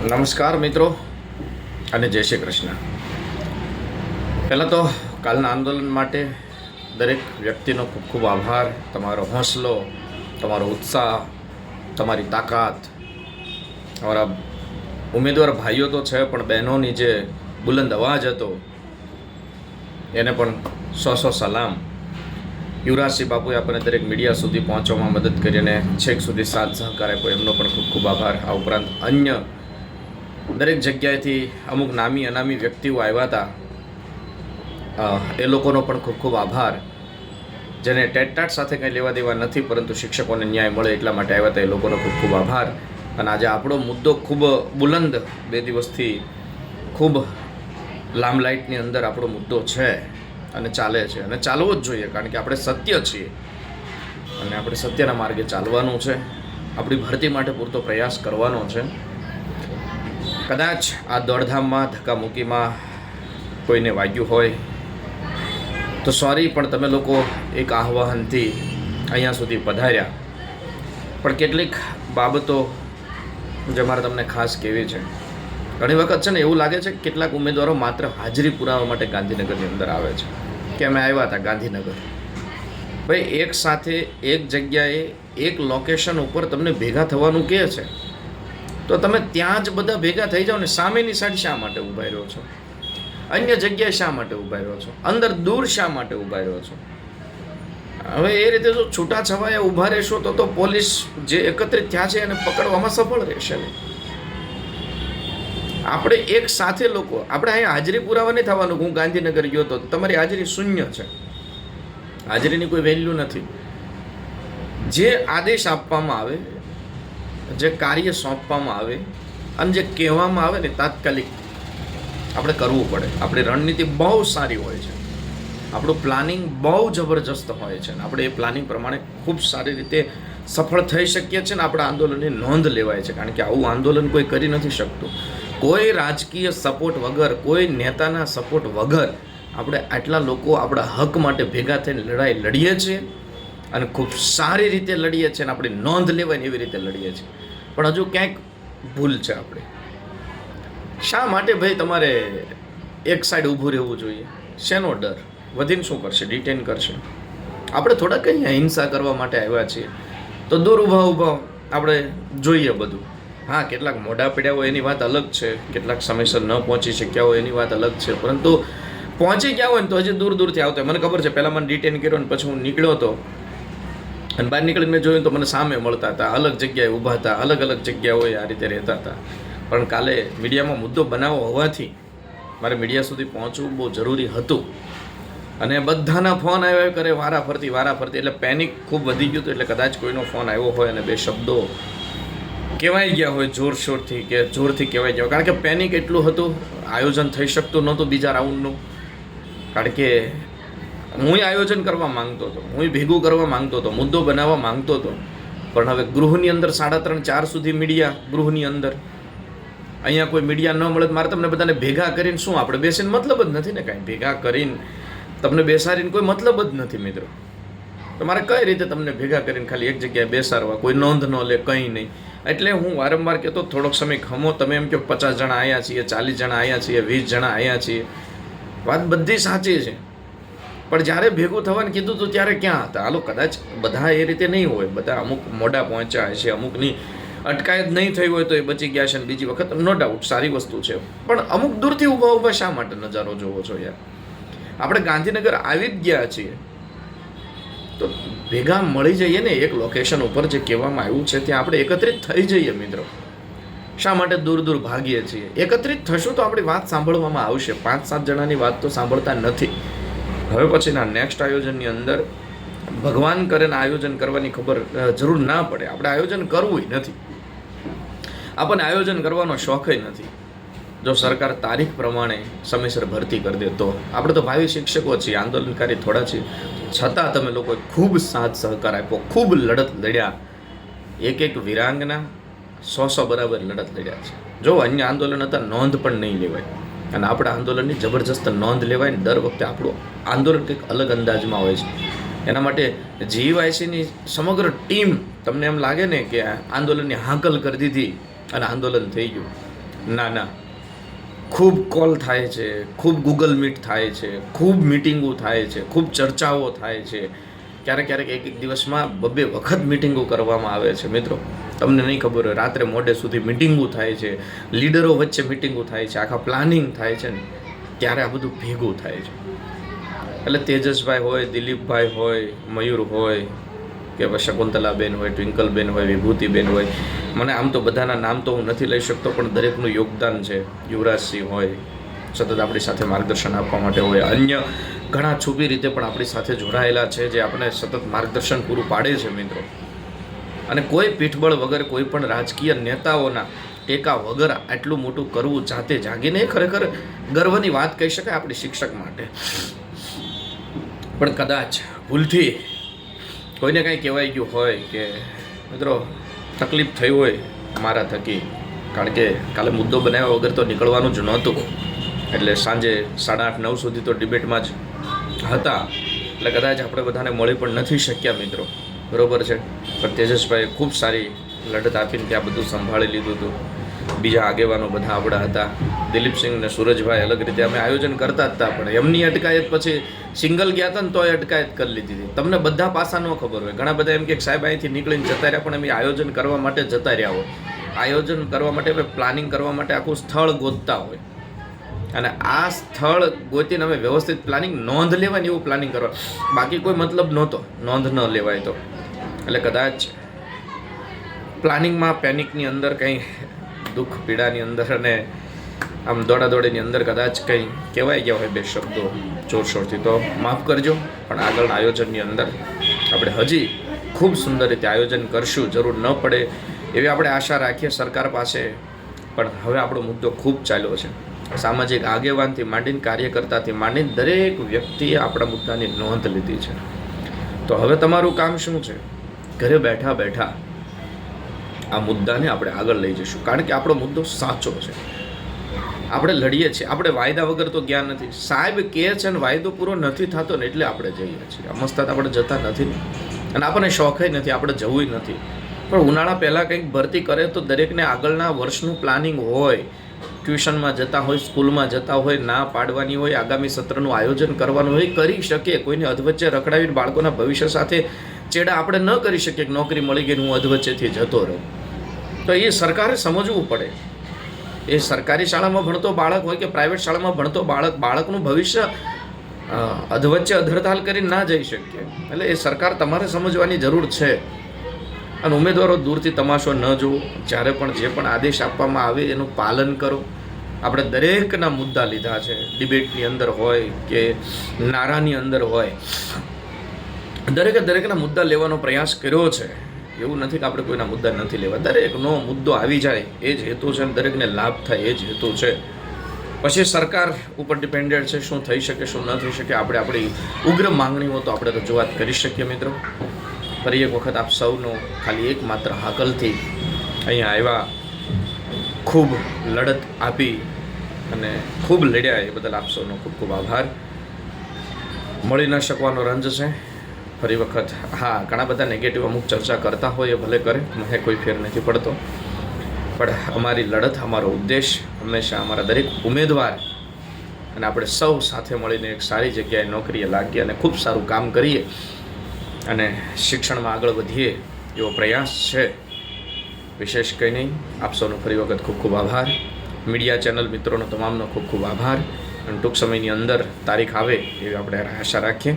નમસ્કાર મિત્રો અને જય શ્રી કૃષ્ણ. પહેલાં તો કાલના આંદોલન માટે દરેક વ્યક્તિનો ખૂબ ખૂબ આભાર. તમારો હોંસલો, તમારો ઉત્સાહ, તમારી તાકાત. અમારા ઉમેદવાર ભાઈઓ તો છે, પણ બહેનોની જે બુલંદ અવાજ હતો, એને પણ સો સો સલામ. યુવરાજસિંહ બાપુએ આપણને દરેક મીડિયા સુધી પહોંચવામાં મદદ કરી અને છેક સુધી સાથ સહકાર આપ્યો એમનો પણ ખૂબ ખૂબ આભાર. આ ઉપરાંત અન્ય દરેક જગ્યાએથી અમુક નામી અનામી વ્યક્તિઓ આવ્યા હતા. એ લોકોનો પણ ખૂબ ખૂબ આભાર. જેને ટેટટાટ સાથે કંઈ લેવા દેવા નથી, પરંતુ શિક્ષકોને ન્યાય મળે એટલા માટે આવ્યા હતા, એ લોકોનો ખૂબ ખૂબ આભાર. અને આજે આપણો મુદ્દો ખૂબ બુલંદ બે દિવસથી ખૂબ લામલાઇટની અંદર આપણો મુદ્દો છે અને ચાલે છે. અને ચાલવો જ જોઈએ, કારણ કે આપણે સત્ય છીએ. અને આપણે સત્યના માર્ગે ચાલવાનું છે. આપણી ભરતી માટે પૂરતો પ્રયાસ કરવાનો છે. કદાચ આ દોડધામમાં, ધક્કામુક્કીમાં કોઈને વાગ્યું હોય, તો સોરી, પણ તમે લોકો એક આહ્વાનથી અહીંયા સુધી પધાર્યા. પણ કેટલીક બાબતો જે મારે તમને ખાસ કહેવી છે. ઘણી વખત છે ને એવું લાગે છે કે કેટલાક ઉમેદવારો માત્ર હાજરી પુરાવા માટે ગાંધીનગરની અંદર આવે છે. કે અમે આવ્યા હતા ગાંધીનગર. ભાઈ, એક સાથે, એક જગ્યાએ, એક લોકેશન ઉપર તમને ભેગા થવાનું કહે છે? તો તમે ત્યાં જ બધા ભેગા થઈ જાઓ ને સામેની સાઈડ શા માટે ઊભા રહ્યો છો? અન્ય જગ્યાએ શા માટે ઊભા રહ્યો છો? અંદર દૂર શા માટે ઊભા રહ્યો છો? હવે એ રીતે જો છૂટા છવાયા ઊભા રહેશો તો તો પોલીસ જે એકત્રિત થયા છે એને પકડવામાં સફળ રહેશે નહીં આપણે એક સાથે લોકો, આપણે અહીંયા હાજરી પુરાવા નહીં થવાનું હું ગાંધીનગર ગયો તો, તમારી હાજરી શૂન્ય છે. હાજરીની કોઈ વેલ્યુ નથી. જે આદેશ આપવામાં આવે જે કાર્ય સોંપવામાં આવે અને જે કહેવામાં આવે ને તાત્કાલિક આપણે કરવું પડે. આપણી રણનીતિ બહુ સારી હોય છે. આપણું પ્લાનિંગ બહુ જબરજસ્ત હોય છે અને આપણે એ પ્લાનિંગ પ્રમાણે ખૂબ સારી રીતે સફળ થઈ શકીએ છીએ ને આપણા આંદોલનની નોંધ લેવાય છે. કારણ કે આવું આંદોલન કોઈ કરી નથી શકતું. કોઈ રાજકીય સપોર્ટ વગર, કોઈ નેતાના સપોર્ટ વગર આપણે આટલા લોકો આપણા હક માટે ભેગા થઈને લડાઈ લડીએ છીએ અને ખૂબ સારી રીતે લડીએ છીએ અને આપણી નોંધ લેવાય ને એવી રીતે લડીએ છીએ. પણ હજુ ક્યાંક ભૂલ છે આપણે. શા માટે ભાઈ તમારે એક સાઈડ ઊભું રહેવું જોઈએ? શેનો ડર? વધીને શું કરશે? ડિટેન કરશે? આપણે થોડાક અહીંયા હિંસા કરવા માટે આવ્યા છીએ. તો દૂર ઊભા ઊભા આપણે જોઈએ બધું. હા, કેટલાક મોઢા પડ્યા હોય એની વાત અલગ છે. કેટલાક સમયસર ન પહોંચી શક્યા હોય એની વાત અલગ છે. પરંતુ પહોંચી ગયા હોય ને તો હજી દૂર દૂરથી આવતો મને ખબર છે, પહેલાં મને ડિટેન કર્યો ને પછી હું નીકળ્યો હતો અને બહાર નીકળીને મેં જોયું તો મને સામે મળતા હતા. અલગ જગ્યાએ ઊભા હતા. અલગ અલગ જગ્યાઓએ આ રીતે રહેતા હતા. પણ કાલે મીડિયામાં મુદ્દો બનાવો હોવાથી મારે મીડિયા સુધી પહોંચવું બહુ જરૂરી હતું. અને બધાના ફોન આવ્યા કરે વારા ફરતી વારા ફરતી. એટલે પેનિક ખૂબ વધી ગયું હતું. એટલે કદાચ કોઈનો ફોન આવ્યો હોય અને બે શબ્દો કહેવાઈ ગયા હોય જોરશોરથી કે જોરથી કહેવાઈ ગયા કારણ કે પેનિક એટલું હતું, આયોજન થઈ શકતું નહોતું બીજા રાઉન્ડનું કારણ કે હું આયોજન કરવા માંગતો હતો, હું ભેગું કરવા માંગતો હતો, મુદ્દો બનાવવા માંગતો હતો. પણ હવે ગૃહની અંદર સાડા ત્રણ, ચાર સુધી મીડિયા ગૃહની અંદર. અહીંયા કોઈ મીડિયા ન મળે મારે તમને બધાને ભેગા કરીને શું આપણે બેસીને મતલબ જ નથી ને કાંઈ? ભેગા કરીને તમને બેસાડીને કોઈ મતલબ જ નથી મિત્રો. તમારે કઈ રીતે તમને ભેગા કરીને ખાલી એક જગ્યાએ બેસાડવા? કોઈ નોંધ ન લે, કંઈ નહીં. એટલે હું વારંવાર કહેતો, થોડોક સમય ખમો. તમે એમ કહો પચાસ જણા આવ્યા છીએ, ચાલીસ જણા આવ્યા છીએ, વીસ જણા આવ્યા છીએ. વાત બધી સાચી છે. પણ જ્યારે ભેગું થવાનું કીધું તો ત્યારે ક્યાં હતા? હાલો, કદાચ બધા એ રીતે નહીં હોય. બધા અમુક મોડા પહોંચ્યા છે અમુકની અટકાયત નહીં થઈ હોય તો એ બચી ગયા છે અને બીજી વખત નો ડાઉટ સારી વસ્તુ છે. પણ અમુક દૂરથી ઊભા ઊભા શા માટે નજારો જોવો છો યાર? આપણે ગાંધીનગર આવી જ ગયા છીએ. તો ભેગા મળી જઈએ ને એક લોકેશન ઉપર જે કહેવામાં આવ્યું છે, ત્યાં આપણે એકત્રિત થઈ જઈએ મિત્રો. શા માટે દૂર દૂર ભાગીએ છીએ? એકત્રિત થશું તો આપણી વાત સાંભળવામાં આવશે. પાંચ સાત જણાની વાત તો સાંભળતા નથી. હવે પછીના નેક્સ્ટ આયોજનની અંદર ભગવાન કરેને આયોજન કરવાની ખબર જરૂર ના પડે. આપણે આયોજન કરવું નથી. આપણને આયોજન કરવાનો શોખય નથી. જો સરકાર તારીખ પ્રમાણે સમયસર ભરતી કરી દે તો. આપણે તો ભાવિ શિક્ષકો છીએ, આંદોલનકારી થોડા છીએ. છતાં તમે લોકોએ ખૂબ સાથ સહકાર આપ્યો, ખૂબ લડત લડ્યા. એક એક વિરાંગના સો સો બરાબર લડત લડ્યા છે. જો અન્ય આંદોલન હતા, નોંધ પણ નહીં લેવાય. અને આપણા આંદોલનની જબરજસ્ત નોંધ લેવાય દર વખતે આપણું આંદોલન કંઈક અલગ અંદાજમાં હોય છે. એના માટે જીવાયસીની સમગ્ર ટીમ તમને એમ લાગે ને કે આંદોલનની હાંકલ કરી દીધી અને આંદોલન થઈ ગયું. ના ના. ખૂબ કોલ થાય છે, ખૂબ ગૂગલ મીટ થાય છે, ખૂબ મિટિંગો થાય છે, ખૂબ ચર્ચાઓ થાય છે. ક્યારેક ક્યારેક એક એક દિવસમાં બબ્બે વખત મિટિંગો કરવામાં આવે છે મિત્રો. તમને નહીં ખબર હોય, રાત્રે મોડે સુધી મિટિંગો થાય છે, લીડરો વચ્ચે મિટિંગો થાય છે, આખા પ્લાનિંગ થાય છે ને, ત્યારે આ બધું ભેગું થાય છે. એટલે તેજસભાઈ હોય, દિલીપભાઈ હોય, મયુર હોય, કે શકુંતલાબેન હોય, ટ્વિંકલબેન હોય, વિભૂતિબેન હોય, મને આમ તો બધાના નામ તો હું નથી લઈ શકતો, પણ દરેકનું યોગદાન છે. યુવરાજસિંહ હોય, સતત આપણી સાથે માર્ગદર્શન આપવા માટે હોય, અન્ય ઘણા છુપી રીતે પણ આપણી સાથે જોડાયેલા છે, જે આપણે સતત માર્ગદર્શન પૂરું પાડે છે મિત્રો. અને કોઈ પીઠબળ વગર કોઈ પણ રાજકીય નેતાઓના ટેકા વગર આટલું મોટું કરવું જાતે જાગીને ખરેખર ગર્વની વાત કહી શકાય આપણી શિક્ષક માટે. પણ કદાચ ભૂલથી કોઈને કાંઈ કહેવાય ગયું હોય કે, મિત્રો, તકલીફ થઈ હોય મારા થકી, કારણ કે કાલે મુદ્દો બનાવ્યા વગર તો નીકળવાનું જ નહોતું. એટલે સાંજે સાડા આઠ, નવ સુધી તો ડિબેટમાં જ હતા. એટલે કદાચ આપણે બધાને મળી પણ નથી શક્યા મિત્રો. બરોબર છે. પણ તેજસભાઈએ ખૂબ સારી લડત આપીને ત્યાં બધું સંભાળી લીધું હતું. બીજા આગેવાનો બધા આપણા હતા. દિલીપસિંહ ને સુરજભાઈ અલગ રીતે અમે આયોજન કરતા જ હતા, પણ એમની અટકાયત પછી સિંગલ ગયા હતા ને તોય અટકાયત કરી લીધી હતી. તમને બધા પાસા ન ખબર હોય. ઘણા બધા એમ કે સાહેબ અહીંથી નીકળીને જતા રહ્યા, પણ અમે આયોજન કરવા માટે જતા રહ્યા હોય. આયોજન કરવા માટે અમે પ્લાનિંગ કરવા માટે આખું સ્થળ ગોતતા હોય. અને આ સ્થળ ગોતીને અમે વ્યવસ્થિત પ્લાનિંગ નોંધ લેવાની એવું પ્લાનિંગ કરવા. બાકી કોઈ મતલબ નહોતો. નોંધ ન લેવાય તો. એટલે કદાચ પ્લાનિંગમાં પેનિકની અંદર કંઈ દુઃખ, પીડાની અંદર અને આમ દોડાદોડીની અંદર કદાચ કંઈ કહેવાય ગયા હોય બે શબ્દો જોરશોરથી. તો માફ કરજો, પણ આગળના આયોજનની અંદર આપણે હજી ખૂબ સુંદર રીતે આયોજન કરશું. જરૂર ન પડે એવી આપણે આશા રાખીએ સરકાર પાસે, પણ હવે આપણો મુદ્દો ખૂબ ચાલ્યો છે. સામાજિક આગેવાનથી માંડીને કાર્યકર્તાથી માંડીને દરેક વ્યક્તિએ આપણા મુદ્દાની નોંધ લીધી છે. તો હવે તમારું કામ શું છે? ઘરે બેઠા બેઠા આ મુદ્દાને આપણે આગળ લઈ જઈશું. કારણ કે આપણો મુદ્દો સાચો છે. આપણે લડીએ છીએ. આપણે વાયદા વગર તો ગયા નથી. સાહેબ કહે છે ને વાયદો પૂરો નથી થતો ને એટલે આપણે જઈએ છીએ. મસ્તાત આપણે જતા નથી અને આપણને શોખય નથી. આપણે જવું નથી. પણ ઉનાળા પહેલાં કંઈક ભરતી કરે તો દરેકને આગળના વર્ષનું પ્લાનિંગ હોય. ટ્યુશનમાં જતા હોય, સ્કૂલમાં જતા હોય, ના પાડવાની હોય, આગામી સત્રનું આયોજન કરવાનું હોય કરી શકે. કોઈને અધવચ્ચે રખડાવીને બાળકોના ભવિષ્ય સાથે ચેડા આપણે ન કરી શકીએ કે નોકરી મળી ગઈ હું અધવચ્ચેથી જતો રહું. તો એ સરકારે સમજવું પડે. એ સરકારી શાળામાં ભણતો બાળક હોય કે પ્રાઇવેટ શાળામાં ભણતો બાળક, બાળકનું ભવિષ્ય અધવચ્ચે અધરતાલ કરી ના જઈ શકીએ. એટલે એ સરકાર તમારે સમજવાની જરૂર છે. અને ઉમેદવારો દૂરથી તમાશો ન જુઓ. જ્યારે પણ જે પણ આદેશ આપવામાં આવે એનું પાલન કરો. આપણે દરેકના મુદ્દા લીધા છે. ડિબેટની અંદર હોય કે નારાની અંદર હોય. દરેકે દરેકના મુદ્દા લેવાનો પ્રયાસ કર્યો છે. એવું નથી કે આપણે કોઈના મુદ્દા નથી લેવા. દરેકનો મુદ્દો આવી જાય. એ જ હેતુ છે અને દરેકને લાભ થાય એ જ હેતુ છે. પછી સરકાર ઉપર ડિપેન્ડેડ છે. શું થઈ શકે, શું ન થઈ શકે, આપણે આપણી ઉગ્ર માંગણીઓ તો આપણે રજૂઆત કરી શકીએ મિત્રો. ફરી એક વખત આપ સૌનો ખાલી એક માત્ર હાકલથી અહીંયા આવ્યા. ખૂબ લડત આપી અને ખૂબ લડ્યા. એ બદલ આપ સૌનો ખૂબ ખૂબ આભાર. મળી ન શકવાનો રંજ છે. ફરી વખત હા, ઘણા બધા નેગેટિવ અમુક ચર્ચા કરતા હોય એ ભલે કરે, મને કોઈ ફેર નથી પડતો. પણ અમારી લડત, અમારો ઉદ્દેશ હંમેશા અમારા દરેક ઉમેદવાર અને આપણે સૌ સાથે મળીને એક સારી જગ્યાએ નોકરીએ લાગીએ અને ખૂબ સારું કામ કરીએ અને શિક્ષણમાં આગળ વધીએ એવો પ્રયાસ છે. વિશેષ કંઈ નહીં, આપ સૌનો ફરી વખત ખૂબ ખૂબ આભાર. મીડિયા ચેનલ મિત્રોનો તમામનો ખૂબ ખૂબ આભાર. અને ટૂંક સમયની અંદર તારીખ આવે એવી આપણે આશા રાખીએ.